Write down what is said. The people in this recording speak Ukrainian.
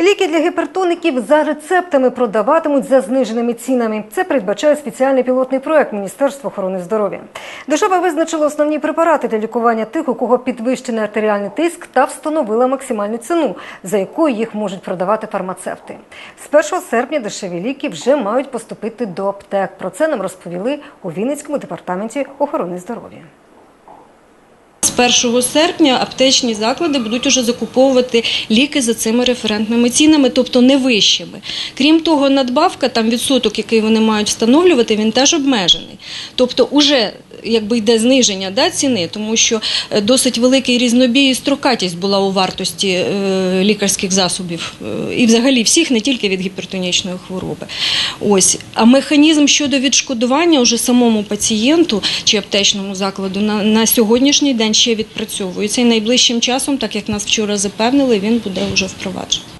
Ліки для гіпертоників за рецептами продаватимуть за зниженими цінами. Це передбачає спеціальний пілотний проект Міністерства охорони здоров'я. Держава визначила основні препарати для лікування тих, у кого підвищений артеріальний тиск, та встановила максимальну ціну, за якою їх можуть продавати фармацевти. З 1 серпня дешеві ліки вже мають поступити до аптек. Про це нам розповіли у Вінницькому департаменті охорони здоров'я. З 1 серпня аптечні заклади будуть уже закуповувати ліки за цими референтними цінами, тобто не вищими. Крім того, надбавка, там відсоток, який вони мають встановлювати, він теж обмежений. Тобто, уже якби йде зниження да, ціни, тому що е, досить великий різнобій і строкатість була у вартості е, лікарських засобів е, і взагалі всіх, не тільки від гіпертонічної хвороби. Ось. А механізм щодо відшкодування уже самому пацієнту чи аптечному закладу на, на сьогоднішній день ще відпрацьовується. І найближчим часом, так як нас вчора запевнили, він буде вже впроваджений.